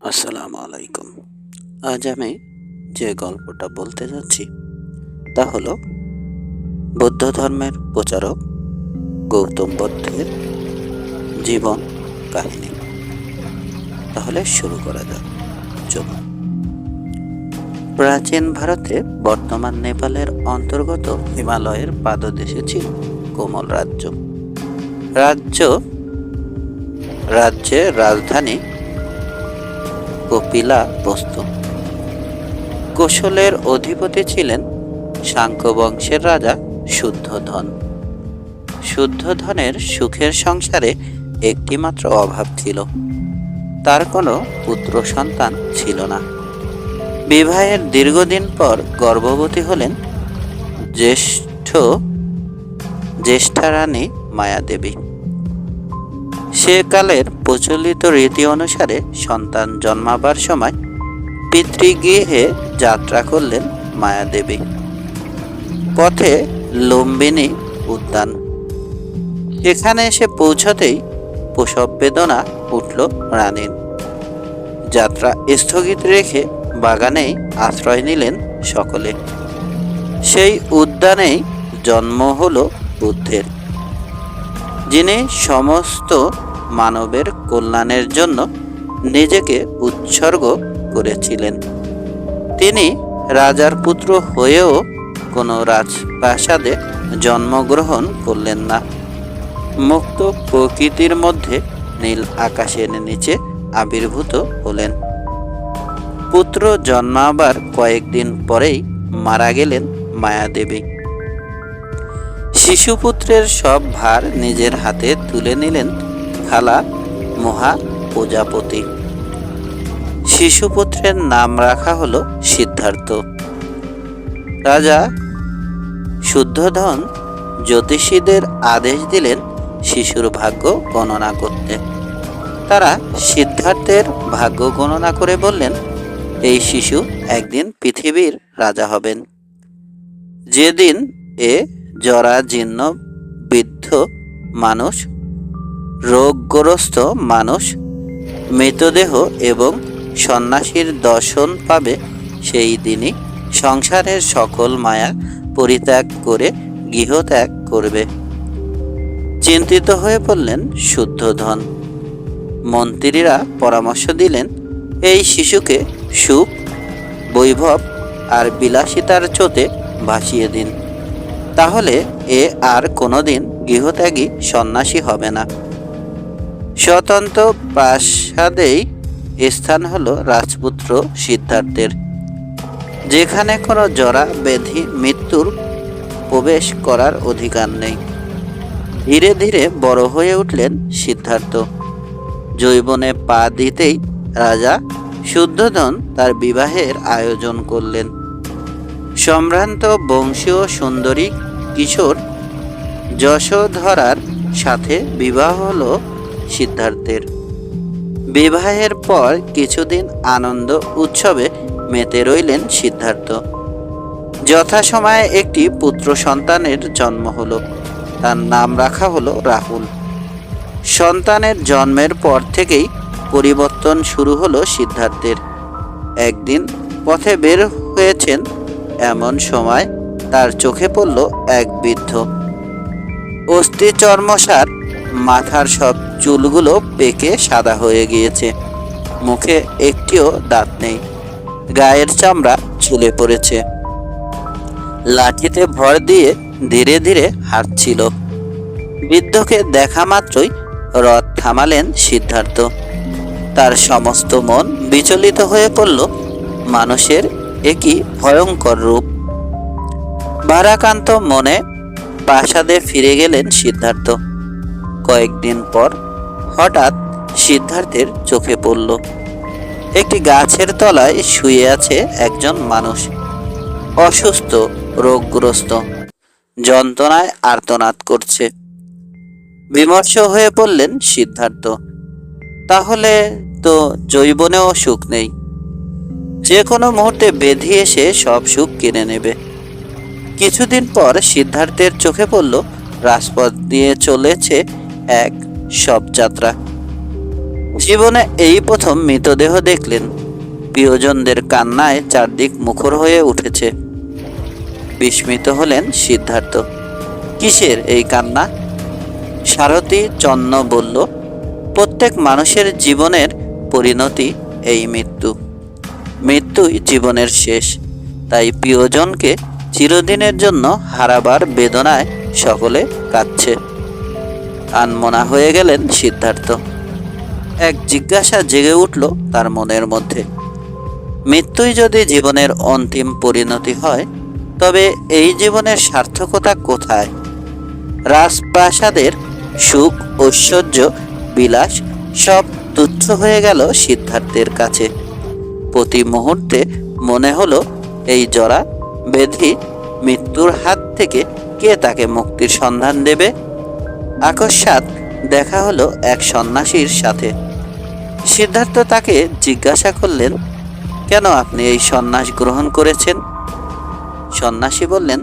আসসালামু আলাইকুম। আজ আমি যে গল্পটা বলতে যাচ্ছি, তা হলো বৌদ্ধ ধর্মের প্রচারক গৌতম বুদ্ধের জীবন কাহিনী। তাহলে শুরু করা যাক। চলুন। প্রাচীন ভারতে বর্তমান নেপালের অন্তর্গত হিমালয়ের পাদদেশে ছিল কোমল রাজ্য। রাজ্য, রাজ্যের রাজধানী কপিলা বস্তু। কোশলের অধিপতি ছিলেন সাংখ্য বংশের রাজা শুদ্ধধন। শুদ্ধধনের সুখের সংসারে একটিমাত্র অভাব ছিল। তার কোনো পুত্র সন্তান ছিল না। বিবাহের দীর্ঘদিন পর গর্ভবতী হলেন জ্যেষ্ঠ জ্যেষ্ঠা রানী মায়াদেবী। সেকালের প্রচলিত রীতি অনুসারে সন্তান জন্মাবার সময় পিতৃগৃহে যাত্রা করলেন মায়াদেবী। পথে লম্বিনী উদ্যান। এখানে এসে পৌঁছতেই প্রসব বেদনা উঠল রানীর। যাত্রা স্থগিত রেখে বাগানেই আশ্রয় নিলেন সকলে। সেই উদ্যানেই জন্ম হল বুদ্ধের। যিনি সমস্ত মানবের কল্যাণের জন্য নিজেকে উৎসর্গ করেছিলেন। তিনি রাজার পুত্র হয়েও কোনো রাজপ্রাসাদে জন্মগ্রহণ করলেন না। মুক্ত প্রকৃতির মধ্যে নীল আকাশের নিচে আবির্ভূত হলেন। পুত্র জন্মাবার কয়েকদিন পরেই মারা গেলেন মায়াদেবী। শিশুপুত্রের সব ভার নিজের হাতে তুলে নিলেন খালা মহা প্রজাপতি। শিশুপুত্রের নাম রাখা হলো সিদ্ধার্থ। রাজা শুদ্ধধন জ্যোতিষীদের আদেশ দিলেন শিশুর ভাগ্য গণনা করতে। তারা সিদ্ধার্থের ভাগ্য গণনা করে বললেন, এই শিশু একদিন পৃথিবীর রাজা হবেন। যেদিন এ জরাজীর্ণ বৃদ্ধ মানুষ রোগগ্রস্ত মানুষ মৃতদেহ এবং সন্ন্যাসীর দর্শন পাবে সেই দিনই সংসারের সকল মায়া পরিত্যাগ করে গৃহত্যাগ করবে। চিন্তিত হয়ে পড়লেন শুদ্ধধন মন্ত্রীরা পরামর্শ দিলেন, এই শিশুকে সুখ, বৈভব আর বিলাসিতার চোতে ভাসিয়ে দিন। তাহলে এ আর কোনোদিন গৃহত্যাগী সন্ন্যাসী হবে না। স্বতন্ত্র প্রাসাদেই স্থান হলো রাজপুত্র সিদ্ধার্থের, যেখানে কোনো জরা ব্যাধি মৃত্যুর প্রবেশ করার অধিকার নেই। ধীরে ধীরে বড় হয়ে উঠলেন সিদ্ধার্থ। জৈবনে পা দিতেই রাজা শুদ্ধধন তার বিবাহের আয়োজন করলেন। সম্ভ্রান্ত বংশীয় সুন্দরী কিশোর যশোধরার সাথে বিবাহ হলো সিদ্ধার্থের। বিবাহের পর কিছুদিন আনন্দ উৎসবে মেতে রইলেন সিদ্ধার্থ। যথাসময়ে একটি পুত্র সন্তানের জন্ম হলো। তার নাম রাখা হলো রাহুল। সন্তানের জন্মের পর থেকেই পরিবর্তন শুরু হলো সিদ্ধার্থের। একদিন পথে বের হয়েছেন এমন সময় তার চোখে পড়ল এক বৃদ্ধ। অস্থি চর্মসার মাথার সব চুলগুলো পেকে সাদা হয়ে গিয়েছে। মুখে একটিও দাঁত নেই। গায়ের চামড়া ঝুলে পড়েছে। লাঠিতে ভর দিয়ে ধীরে ধীরে হাঁটছিল। বৃদ্ধকে দেখা মাত্রই রথ থামালেন সিদ্ধার্থ। তার সমস্ত মন বিচলিত হয়ে পড়ল মানুষের একই ভয়ঙ্কর রূপ। ভারাকান্ত মনে প্রাসাদে ফিরে গেলেন সিদ্ধার্থ। কয়েকদিন পর হঠাৎ সিদ্ধার্থের চোখে পড়ল। একটি গাছের তলায় শুয়ে আছে একজন মানুষ। অসুস্থ, রোগগ্রস্ত, যন্ত্রণায় আর্তনাদ করছে। বিমর্ষ হয়ে পড়লেন সিদ্ধার্থ। তাহলে তো জৈবনেও সুখ নেই। যে কোনো মুহূর্তে বেধি এসে সব সুখ কিনে নেবে। কিছুদিন পর সিদ্ধার্থের চোখে পড়ল, রাজপথ দিয়ে চলেছে এক শবযাত্রা জীবনে এই প্রথম মৃতদেহ দেখলেন। প্রিয়জনদের কান্নায় চারদিক মুখর হয়ে উঠেছে। বিস্মিত হলেন সিদ্ধার্থ। কিসের এই কান্না? সারথী চন্ন বলল, প্রত্যেক মানুষের জীবনের পরিণতি এই মৃত্যু। মৃত্যুই জীবনের শেষ। তাই প্রিয়জনকে চিরদিনের জন্য হারাবার বেদনায় সকলে কাঁদছে। আনমনা হয়ে গেলেন সিদ্ধার্থ। এক জিজ্ঞাসা জেগে উঠল তার মনের মধ্যে। মৃত্যুই যদি জীবনের অন্তিম পরিণতি হয়, তবে এই জীবনের সার্থকতা কোথায়? রাজপ্রাসাদের সুখ, ঐশ্বর্য, বিলাস সব তুচ্ছ হয়ে গেল সিদ্ধার্থের কাছে। প্রতি মুহূর্তে মনে হলো এই জরা বেধি মৃত্যুর হাত থেকে কে তাকে মুক্তির সন্ধান দেবে? আকস্মাৎ দেখা হলো এক সন্ন্যাসীর সাথে। সিদ্ধার্থ তাকে জিজ্ঞাসা করলেন, কেন আপনি এই সন্ন্যাস গ্রহণ করেছেন? সন্ন্যাসী বললেন,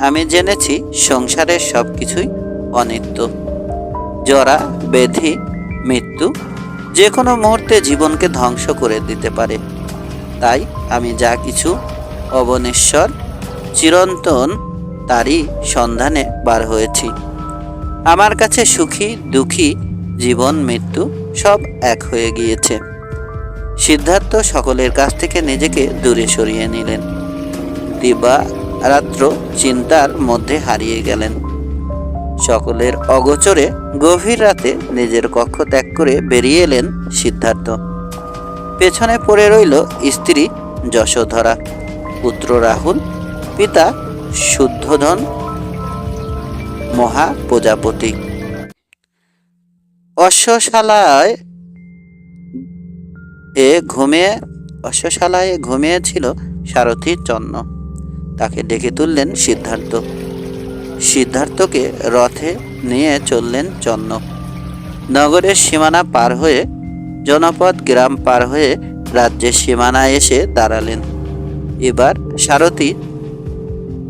আমি জেনেছি সংসারের সব কিছুই অনিত্য। জরা ব্যাধি মৃত্যু যে কোনো মুহূর্তে জীবনকে ধ্বংস করে দিতে পারে। তাই আমি যা কিছু অবনেশ্বর, চিরন্তন তারই সন্ধানে বার হয়েছি। আমার কাছে সুখী, দুঃখী, জীবন, মৃত্যু সব এক হয়ে গিয়েছে। সিদ্ধার্থ সকলের কাছ থেকে নিজেকে দূরে সরিয়ে নিলেন। দিবা, রাত্র, চিন্তার মধ্যে হারিয়ে গেলেন। সকলের অগোচরে গভীর রাতে নিজের কক্ষ ত্যাগ করে বেরিয়ে এলেন সিদ্ধার্থ। পেছনে পড়ে রইল স্ত্রী যশোধরা, পুত্র রাহুল, পিতা শুদ্ধধন মহা প্রজাপতি অশ্বশালায় এ ঘুমিয়ে, অশ্বশালায় ঘুমিয়েছিল সারথী চন্ন তাকে ডেকে তুললেন সিদ্ধার্থ। সিদ্ধার্থকে রথে নিয়ে চললেন চন্ন নগরের সীমানা পার হয়ে, জনপদ গ্রাম পার হয়ে রাজ্যের সীমানায় এসে দাঁড়ালেন। এবার সারথী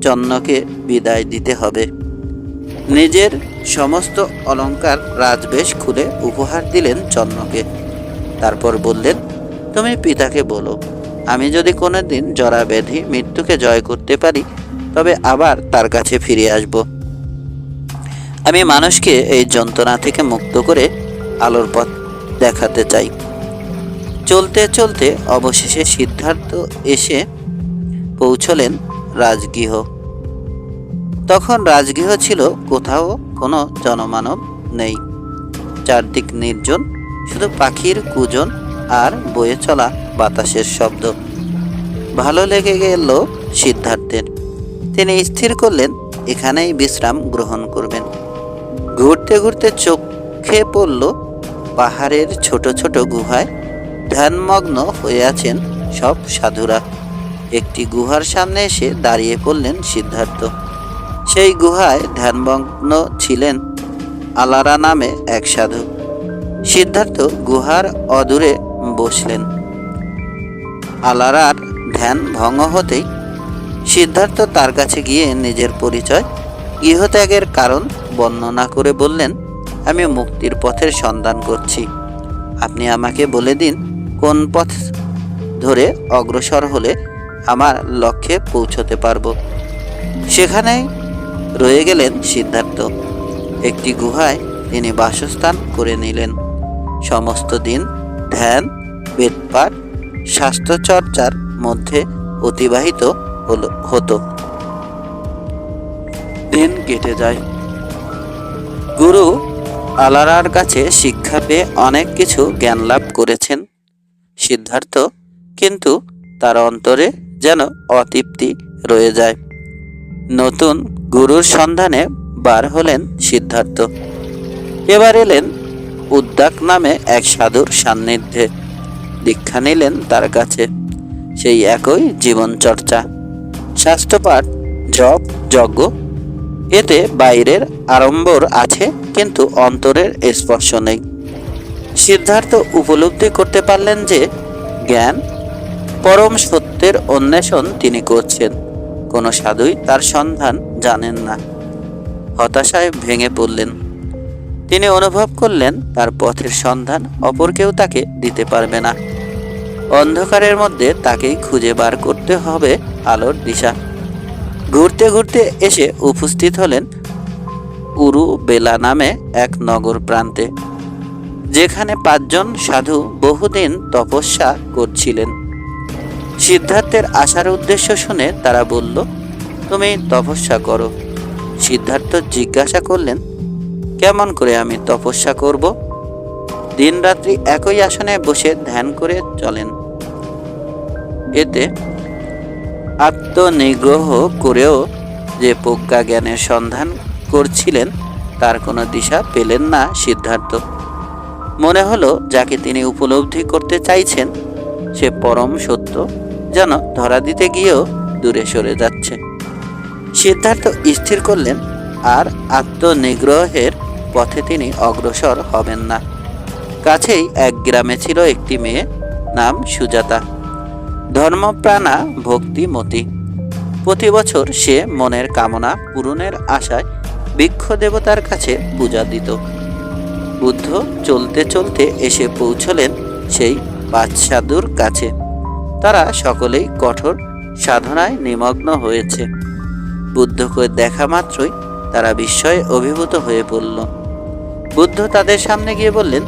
চন্নকে বিদায় দিতে হবে। নিজের সমস্ত অলংকার রাজবেশ খুলে উপহার দিলেন চন্নকে তারপর বললেন, তুমি পিতাকে বলো, আমি যদি কোনোদিন জরা ব্যাধি মৃত্যুকে জয় করতে পারি, তবে আবার তার কাছে ফিরে আসব। আমি মানুষকে এই যন্ত্রণা থেকে মুক্ত করে আলোর পথ দেখাতে চাই। চলতে চলতে অবশেষে সিদ্ধার্থ এসে পৌঁছলেন রাজগৃহ। তখন রাজগৃহ ছিল, কোথাও কোনো জনমানব নেই। চারদিক নির্জন, শুধু পাখির কুজন আর বয়ে চলা বাতাসের শব্দ। ভালো লেগে গেল সিদ্ধার্থের। তিনি স্থির করলেন, এখানেই বিশ্রাম গ্রহণ করবেন। ঘুরতে ঘুরতে চোখে পড়ল পাহাড়ের ছোট ছোট গুহায়। ধ্যানমগ্ন হয়ে আছেন সব সাধুরা। একটি গুহার সামনে এসে দাঁড়িয়ে পড়লেন সিদ্ধার্থ। সেই গুহায় ধ্যানমগ্ন ছিলেন আলারা নামে এক সাধু। সিদ্ধার্থ গুহার অদূরে বসলেন। আলারার ধ্যান ভঙ্গ হতেই সিদ্ধার্থ তার কাছে গিয়ে নিজের পরিচয় গৃহত্যাগের কারণ বর্ণনা করে বললেন, আমি মুক্তির পথের সন্ধান করছি। আপনি আমাকে বলে দিন কোন পথ ধরে অগ্রসর হলে আমার লক্ষ্যে পৌঁছতে পারব। সেখানেই রয়ে গেলেন সিদ্ধার্থ। একটি গুহায় তিনি বাসস্থান করে নিলেন। সমস্ত দিন ধ্যান, বেদপাঠ স্বাস্থ্যচর্চার মধ্যে অতিবাহিত হলো, হতো। দিন কেটে যায়। গুরু আলারার কাছে শিক্ষা পেয়ে অনেক কিছু জ্ঞান লাভ করেছেন। সিদ্ধার্থ কিন্তু তার অন্তরে যেন অতৃপ্তি রয়ে যায়। নতুন গুরুর সন্ধানে বার হলেন সিদ্ধার্থ। এবার এলেন উদ্দাক নামে এক সাধুর সান্নিধ্যে। দীক্ষা নিলেন তার কাছে। সেই একই জীবন চর্চা স্বাস্থ্যপাঠ, জপ, যজ্ঞ, এতে বাইরের আড়ম্বর আছে কিন্তু অন্তরের স্পর্শ নেই। সিদ্ধার্থ উপলব্ধি করতে পারলেন যে জ্ঞান, পরম সত্যের অন্বেষণ তিনি করছেন। কোনো সাধুই তার সন্ধান জানেন না। হতাশায় ভেঙে পড়লেন। তিনি অনুভব করলেন তার পথের সন্ধান অপর কেউ তাকে দিতে পারবে না। অন্ধকারের মধ্যে তাকেই খুঁজে বার করতে হবে আলোর দিশা। ঘুরতে ঘুরতে এসে উপস্থিত হলেন উরু বেলা নামে এক নগর প্রান্তে, যেখানে পাঁচজন সাধু বহুদিন তপস্যা করছিলেন। সিদ্ধার্থের আসার উদ্দেশ্য শুনে তারা বলল, তুমি তপস্যা করো। সিদ্ধার্থ জিজ্ঞাসা করলেন, কেমন করে আমি তপস্যা করব? দিনরাত্রি একই আসনে বসে ধ্যান করে চলেন। এতে আত্মনিগ্রহ করেও যে প্রজ্ঞা জ্ঞানের সন্ধান করছিলেন, তার কোনো দিশা পেলেন না সিদ্ধার্থ। মনে হলো, যাকে তিনি উপলব্ধি করতে চাইছেন, সে পরম সত্য। যেন ধরা দিতে গিয়েও দূরে সরে যাচ্ছে। সিদ্ধার্থ স্থির করলেন, আর আত্মনিগ্রহের পথে তিনি অগ্রসর হবেন না। কাছেই এক গ্রামে ছিল একটি মেয়ে নাম সুজাতা। ধর্মপ্রাণা ভক্তিমতী প্রতি বছর সে মনের কামনা পূরণের আশায় বৃক্ষ দেবতার কাছে পূজা দিত। বুদ্ধ চলতে চলতে এসে পৌঁছলেন সেই সাধুর কাছে। তারা সকলেই কঠোর সাধনায় নিমগ্ন হয়েছে। বুদ্ধকে দেখা মাত্রই তারা বিস্ময়ে অভিভূত হয়ে পড়ল। বুদ্ধ তাদের সামনে গিয়ে বললেন,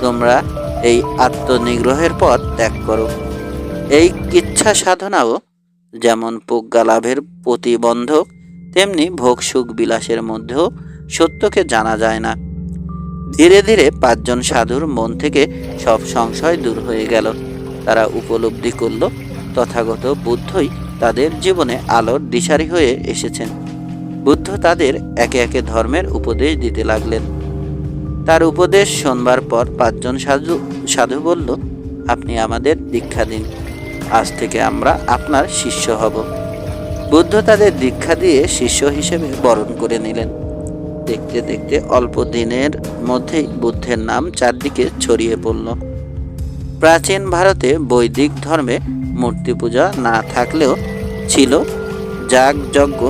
তোমরা এই আত্মনিগ্রহের পথ ত্যাগ করো। এই ইচ্ছা সাধনাও যেমন প্রজ্ঞা লাভের প্রতিবন্ধক, তেমনি ভোগ সুখ বিলাসের মধ্যেও সত্যকে জানা যায় না। ধীরে ধীরে পাঁচজন সাধুর মন থেকে সব সংশয় দূর হয়ে গেল। তারা উপলব্ধি করল। তথাগত বুদ্ধই তাদের জীবনে আলোর দিশারি হয়ে এসেছেন। বুদ্ধ তাদের একে একে ধর্মের উপদেশ দিতে লাগলেন। তার উপদেশ শোনবার পর পাঁচজন সাধু সাধু বলল, আপনি আমাদের দীক্ষা দিন। আজ থেকে আমরা আপনার শিষ্য হব। বুদ্ধ তাদের দীক্ষা দিয়ে শিষ্য হিসেবে বরণ করে নিলেন। দেখতে দেখতে অল্প দিনের মধ্যেই বুদ্ধের নাম চারদিকে ছড়িয়ে পড়ল। প্রাচীন ভারতে বৈদিক ধর্মে মূর্তি পূজা না থাকলেও ছিল যাগযজ্ঞ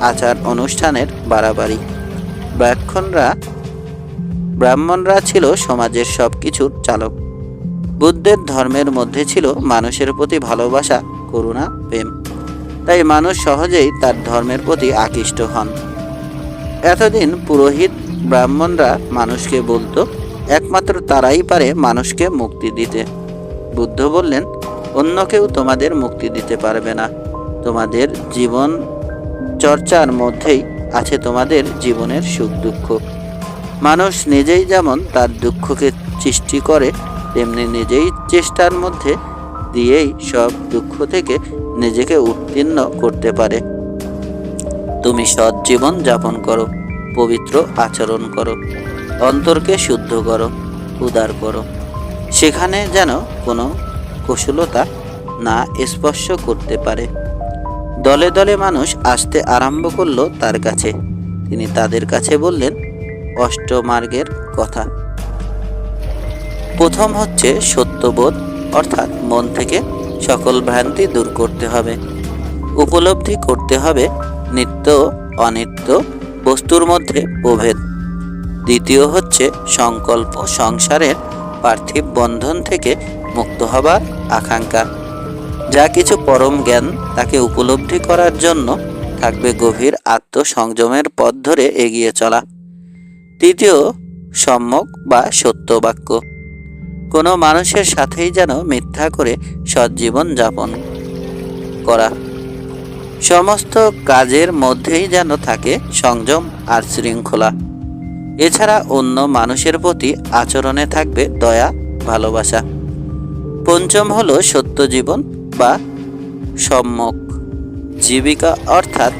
আচার অনুষ্ঠানের বাড়াবাড়ি। ব্রাহ্মণরা ব্রাহ্মণরা ছিল সমাজের সব কিছুর চালক। বুদ্ধের ধর্মের মধ্যে ছিল মানুষের প্রতি ভালোবাসা, করুণা, প্রেম। তাই মানুষ সহজেই তার ধর্মের প্রতি আকৃষ্ট হন। এতদিন পুরোহিত ব্রাহ্মণরা মানুষকে বলতো একমাত্র তারাই পারে মানুষকে মুক্তি দিতে। বুদ্ধ বললেন, অন্য কেউ তোমাদের মুক্তি দিতে পারবে না। তোমাদের জীবন চর্চার মধ্যেই আছে তোমাদের জীবনের সুখ দুঃখ। মানুষ নিজেই যেমন তার দুঃখকে সৃষ্টি করে, তেমনি নিজেই চেষ্টার মধ্যে দিয়েই সব দুঃখ থেকে নিজেকে উত্তীর্ণ করতে পারে। তুমি সৎ জীবন যাপন করো, পবিত্র আচরণ করো। অন্তরকে শুদ্ধ করো, উদার করো। সেখানে যেন কোনো কুশলতা না স্পর্শ করতে পারে। দলে দলে মানুষ আসতে আরম্ভ করল তার কাছে। তিনি তাদের কাছে বললেন, অষ্টমার্গের কথা। প্রথম হচ্ছে সত্যবোধ, অর্থাৎ মন থেকে সকল ভ্রান্তি দূর করতে হবে। উপলব্ধি করতে হবে নিত্য অনিত্য বস্তুর মধ্যে প্রভেদ। দ্বিতীয় হচ্ছে সংকল্প, সংসারের পার্থিব বন্ধন থেকে মুক্ত হবার আকাঙ্ক্ষা। যা কিছু পরম জ্ঞান তাকে উপলব্ধি করার জন্য থাকবে গভীর আত্মসংযমের পথ ধরে এগিয়ে চলা। তৃতীয়, সম্যক বা সত্য বাক্য। কোনো মানুষের সাথেই যেন মিথ্যা করে সজ্জীবন যাপন করা। সমস্ত কাজের মধ্যেই যেন থাকে সংযম আর শৃঙ্খলা। এছাড়া অন্য মানুষের প্রতি আচরণে থাকবে দয়া, ভালোবাসা। পঞ্চম হলো সত্য জীবন বা সম্যক জীবিকা অর্থাৎ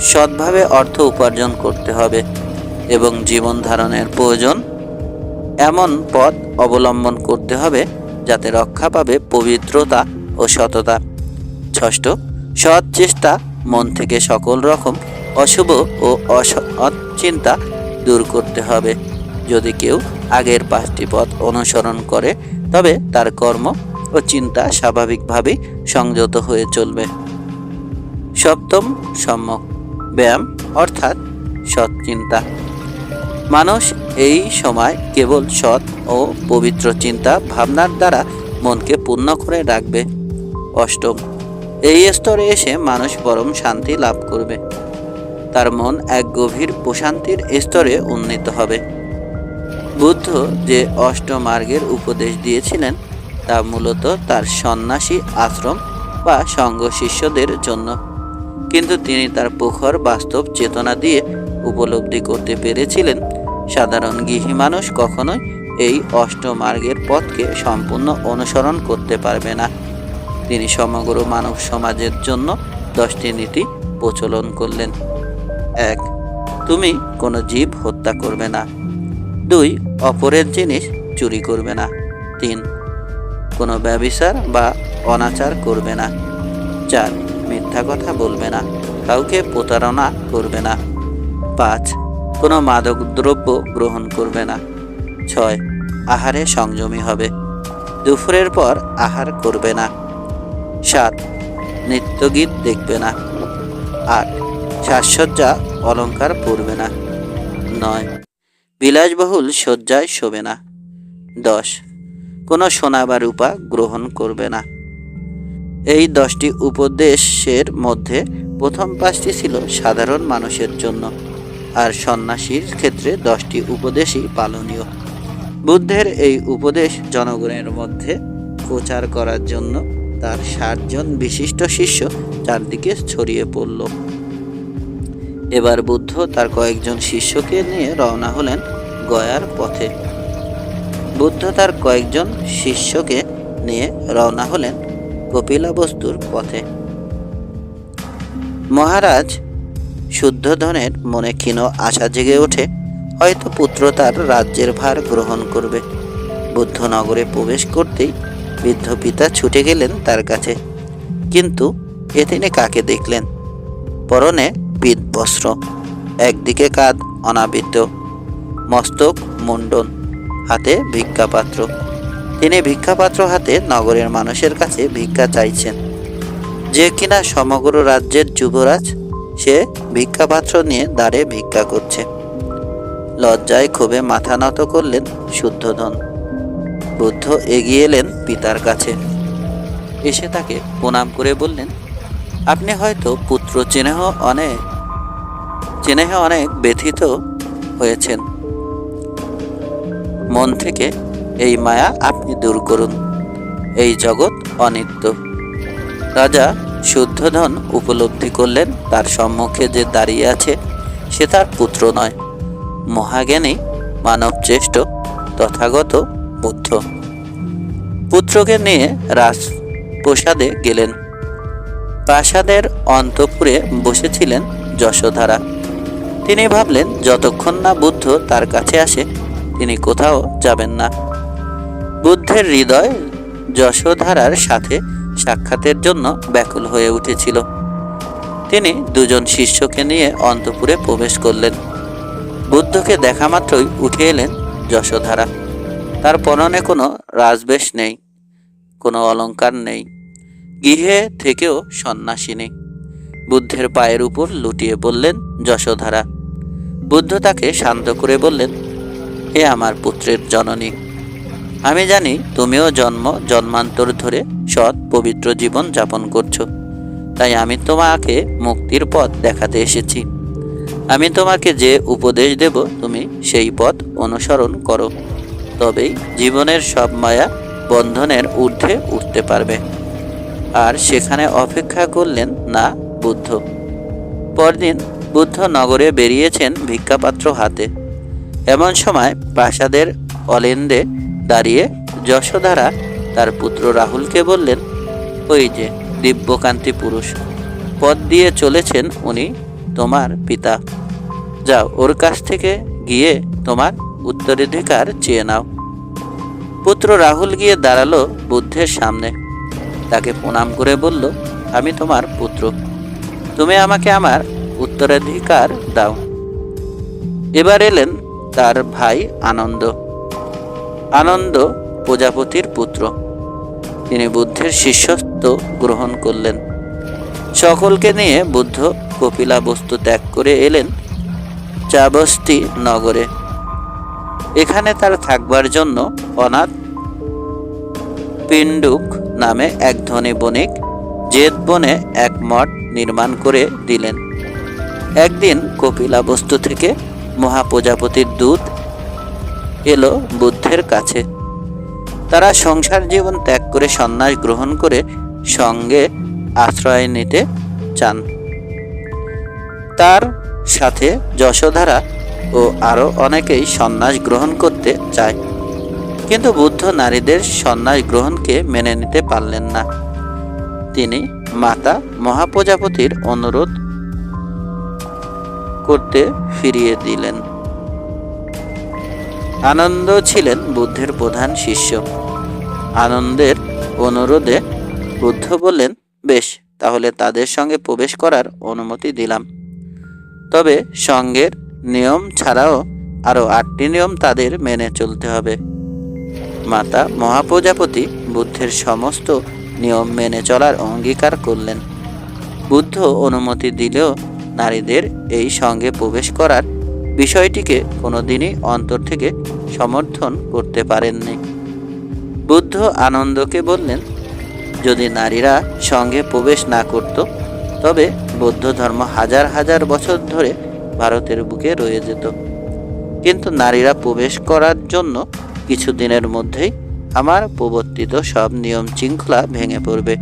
সৎভাবে অর্থ উপার্জন করতে হবে এবং জীবন ধারণের প্রয়োজন। এমন পথ অবলম্বন করতে হবে যাতে রক্ষা পাবে পবিত্রতা ও সততা। ষষ্ঠ, সৎ চেষ্টা, মন থেকে সকল রকম অশুভ ও অসৎ চিন্তা দূর করতে হবে। যদি কেউ আগের পাঁচটি পথ অনুসরণ করে, তবে তার কর্ম ও চিন্তা স্বাভাবিকভাবেই সংযত হয়ে চলবে। সপ্তম সম্যক ব্যায়াম অর্থাৎ সৎ চিন্তা মানুষ এই সময় কেবল সৎ ও পবিত্র চিন্তা ভাবনার দ্বারা মনকে পূর্ণ করে রাখবে। অষ্টম, এই স্তরে এসে মানুষ পরম শান্তি লাভ করবে। তার মন এক গভীর প্রশান্তির স্তরে উন্নীত হবে। বুদ্ধ যে অষ্টমার্গের উপদেশ দিয়েছিলেন, তা মূলত তার সন্ন্যাসী আশ্রম বা সঙ্গ শিষ্যদের জন্য। কিন্তু তিনি তার প্রখর বাস্তব চেতনা দিয়ে উপলব্ধি করতে পেরেছিলেন। সাধারণ গৃহী মানুষ কখনোই এই অষ্টমার্গের পথকে সম্পূর্ণ অনুসরণ করতে পারবে না। তিনি সমগ্র মানব সমাজের জন্য দশটি নীতি প্রচলন করলেন। এক, তুমি কোনো জীব হত্যা করবে না। দুই, অপরের জিনিস চুরি করবে না। তিন, কোনো ব্যবিচার বা অনাচার করবে না। চার, মিথ্যা কথা বলবে না। কাউকে প্রতারণা করবে না। পাঁচ, কোনো মাদক দ্রব্য গ্রহণ করবে না। ছয়, আহারে সংযমী হবে। দুপুরের পর আহার করবে না। সাত, নৃত্যগীত দেখবে না। আট সাজসজ্জা অলংকার পড়বে না। নয়, বিলাসবহুল শয্যায় শোবে না। দশ, কোনো সোনা বা রূপা গ্রহণ করবে না। এই দশটি উপদেশের মধ্যে প্রথম পাঁচটি ছিল সাধারণ মানুষের জন্য, আর সন্ন্যাসীর ক্ষেত্রে দশটি উপদেশই পালনীয়। বুদ্ধের এই উপদেশ জনগণের মধ্যে প্রচার করার জন্য তার ষাটজন বিশিষ্ট শিষ্য চারদিকে ছড়িয়ে পড়ল। এবার বুদ্ধ তার কয়েকজন শিষ্যকে নিয়ে রওনা হলেন গয়ার পথে। বুদ্ধ তার কয়েকজন শিষ্যকে নিয়ে রওনা হলেন কপিলাবস্তুর পথে। মহারাজ শুদ্ধধনের মনে ক্ষীণ আশা জেগে ওঠে, হয়তো পুত্র তার রাজ্যের ভার গ্রহণ করবে। বুদ্ধ নগরে প্রবেশ করতেই বৃদ্ধ পিতা ছুটে গেলেন তার কাছে। কিন্তু এ তিনি কাকে দেখলেন? পরনে পিত বস্ত্র। একদিকে কাঁধ অনাবৃত, মস্তক মুন্ডন হাতে ভিক্ষাপাত্র। তিনি ভিক্ষাপাত্র হাতে নগরের মানুষের কাছে ভিক্ষা চাইছেন। যে কিনা সমগ্র রাজ্যের যুবরাজ সে ভিক্ষাপাত্র নিয়ে দাঁড়ে ভিক্ষা করছে। লজ্জায় ক্ষোভে মাথা নত করলেন শুদ্ধধন। বুদ্ধ এগিয়ে এলেন পিতার কাছে। এসে তাকে প্রণাম করে বললেন, আপনি হয়তো পুত্র চেনেহ অনেক চেনেহ অনেক ব্যথিত হয়েছেন। মন থেকে এই মায়া আপনি দূর করুন। এই জগৎ অনিত্য। রাজা শুদ্ধধন উপলব্ধি করলেন, তার সম্মুখে যে দাঁড়িয়ে আছে, সে তার পুত্র নয়। মহাজ্ঞানী, মানবশ্রেষ্ঠ, তথাগত বুদ্ধ। পুত্রকে নিয়ে রাজপ্রসাদে গেলেন। প্রাসাদের অন্তপুরে বসেছিলেন যশোধারা। তিনি ভাবলেন, যতক্ষণ না বুদ্ধ তার কাছে আসে, তিনি কোথাও যাবেন না। বুদ্ধের হৃদয় যশোধারার সাথে সাক্ষাতের জন্য ব্যাকুল হয়ে উঠেছিল। তিনি দুজন শিষ্যকে নিয়ে অন্তপুরে প্রবেশ করলেন। বুদ্ধকে দেখা মাত্রই উঠে এলেন যশোধারা। তার পরনে কোনো রাজবেশ নেই, কোনো অলংকার নেই, গৃহে থেকেও সন্ন্যাসী নেই। বুদ্ধের পায়ের উপর লুটিয়ে বললেন, যশোধারা। বুদ্ধ তাকে শান্ত করে বললেন হে আমার পুত্রের জননী, আমি জানি তুমিও জন্ম জন্মান্তর ধরে সৎ পবিত্র জীবন যাপন করছ, তাই আমি তোমাকে মুক্তির পথ দেখাতে এসেছি। আমি তোমাকে যে উপদেশ দেব, তুমি সেই পথ অনুসরণ করো, তবেই জীবনের সব মায়া বন্ধনের ঊর্ধ্বে উঠতে পারবে। আর সেখানে অপেক্ষা করলেন না বুদ্ধ। পরদিন বুদ্ধ নগরে বেরিয়েছেন ভিক্ষাপাত্র হাতে। এমন সময় প্রাসাদের অলেন্দে দাঁড়িয়ে যশোধারা তার পুত্র রাহুলকে বললেন, ওই যে দিব্যকান্তি পুরুষ, পথ দিয়ে চলেছেন উনি তোমার পিতা। যাও, ওর কাছ থেকে গিয়ে তোমার উত্তরাধিকার চেয়ে নাও। পুত্র রাহুল গিয়ে দাঁড়াল বুদ্ধের সামনে। তাকে প্রণাম করে বলল, আমি তোমার পুত্র। তুমি আমাকে আমার উত্তরাধিকার দাও। এবার এলেন তার ভাই আনন্দ। আনন্দ প্রজাপতির পুত্র। তিনি বুদ্ধের শিষ্যত্ব গ্রহণ করলেন। সকলকে নিয়ে বুদ্ধ কপিলা বস্তু ত্যাগ করে এলেন চাবস্তি নগরে। এখানে তার থাকবার জন্য অনাথ পিণ্ডুক নামে এক ধনী বণিক জেদ বনে এক মঠ নির্মাণ করে দিলেন। একদিন কপিলা বস্তু থেকে মহাপ্রজাপতির দূত এলো বুদ্ধের কাছে। তারা সংসার জীবন ত্যাগ করে সন্ন্যাস গ্রহণ করে সঙ্গে আশ্রয় নিতে চান। তার সাথে যশোধারা ও আরও অনেকেই সন্ন্যাস গ্রহণ করতে চায়। কিন্তু বুদ্ধ নারীদের সন্ন্যাস গ্রহণকে মেনে নিতে পারলেন না। তিনি মাতা মহাপ্রজাপতির অনুরোধ করতে ফিরিয়ে দিলেন। আনন্দ ছিলেন বুদ্ধের প্রধান শিষ্য। আনন্দের অনুরোধে বুদ্ধ বললেন, বেশ, তাহলে তাদের সঙ্গে প্রবেশ করার অনুমতি দিলাম। তবে সঙ্গের নিয়ম ছাড়াও আরও আটটি নিয়ম তাদের মেনে চলতে হবে। মাতা মহাপ্রজাপতি বুদ্ধের সমস্ত নিয়ম মেনে চলার অঙ্গীকার করলেন। বুদ্ধ অনুমতি দিলেও নারীদের এই সঙ্গে প্রবেশ করার বিষয়টিকে কোনোদিনই অন্তর থেকে সমর্থন করতে পারেননি। বুদ্ধ আনন্দকে বললেন, যদি নারীরা সঙ্গে প্রবেশ না করত, তবে বৌদ্ধ ধর্ম হাজার হাজার বছর ধরে ভারতের বুকে রয়ে যেত। কিন্তু নারীরা প্রবেশ করার জন্য কিছুদিনের মধ্যেই আমার প্রবর্তিত সব নিয়ম শৃঙ্খলা ভেঙে পড়বে।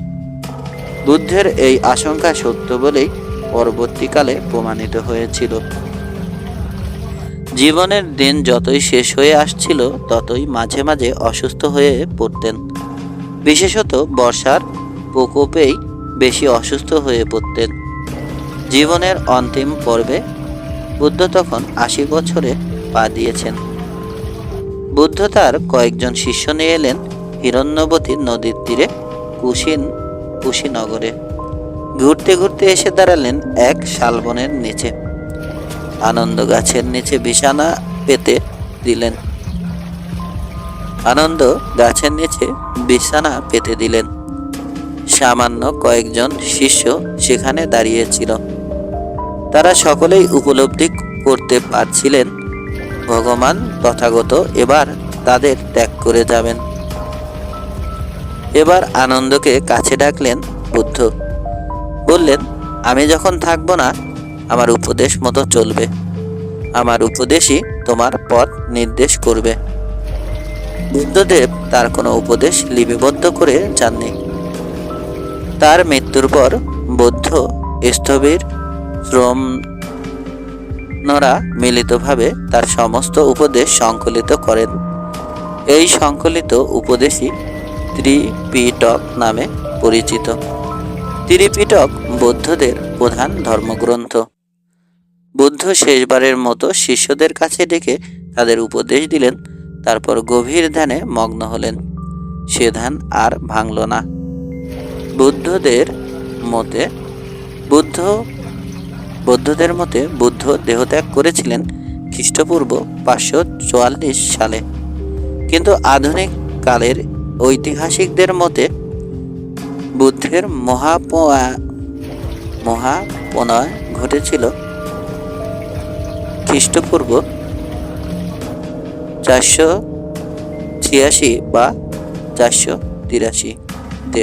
বুদ্ধের এই আশঙ্কা সত্য বলেই পরবর্তীকালে প্রমাণিত হয়েছিল। জীবনের দিন যতই শেষ হয়ে আসছিল, ততই মাঝে মাঝে অসুস্থ হয়ে পড়তেন। বিশেষত বর্ষার প্রকোপেই বেশি অসুস্থ হয়ে পড়তেন। জীবনের অন্তিম পর্বে বুদ্ধ তখন আশি বছরে পা দিয়েছেন। বুদ্ধ তার কয়েকজন শিষ্য নিয়ে এলেন হিরণ্যবতী নদীর তীরে, কুশিন কুশিনগরে। ঘুরতে ঘুরতে এসে দাঁড়ালেন এক শালবনের নিচে। আনন্দ গাছের নিচে বিছানা পেতে দিলেন। আনন্দ গাছের নিচে বিছানা পেতে দিলেন। সামান্য কয়েকজন শিষ্য সেখানে দাঁড়িয়েছিল। তারা সকলেই উপলব্ধি করতে পারছিলেন ভগবান তথাগত, এবার তাদের ত্যাগ করে যাবেন। এবার আনন্দকে কাছে ডাকলেন বুদ্ধ। বললেন, আমি যখন থাকব না, আমার উপদেশ মতো চলবে। আমার উপদেশই তোমার পথ নির্দেশ করবে বুদ্ধদেব তার কোনো উপদেশ লিপিবদ্ধ করে যাননি। তার মৃত্যুর পর বৌদ্ধ স্থবির, শ্রম নরা মিলিতভাবে তার সমস্ত উপদেশ সংকলিত করেন। এই সংকলিত উপদেশই ত্রিপিটক নামে পরিচিত। ত্রিপিটক বৌদ্ধদের প্রধান ধর্মগ্রন্থ। বুদ্ধ শেষবারের মতো শিষ্যদের কাছে ডেকে তাদের উপদেশ দিলেন, তারপর গভীর ধ্যানে মগ্ন হলেন। সে ধ্যান আর ভাঙল না। বুদ্ধদের মতে, বুদ্ধ বৌদ্ধদের মতে বুদ্ধ দেহত্যাগ করেছিলেন খ্রিস্টপূর্ব পাঁচশো চুয়াল্লিশ সালে। কিন্তু আধুনিক কালের ঐতিহাসিকদের মতে বুদ্ধের মহাপয়া, মহাপনয় ঘটেছিল খ্রিস্টপূর্ব চারশো ছিয়াশি বা চারশো তিরাশিতে।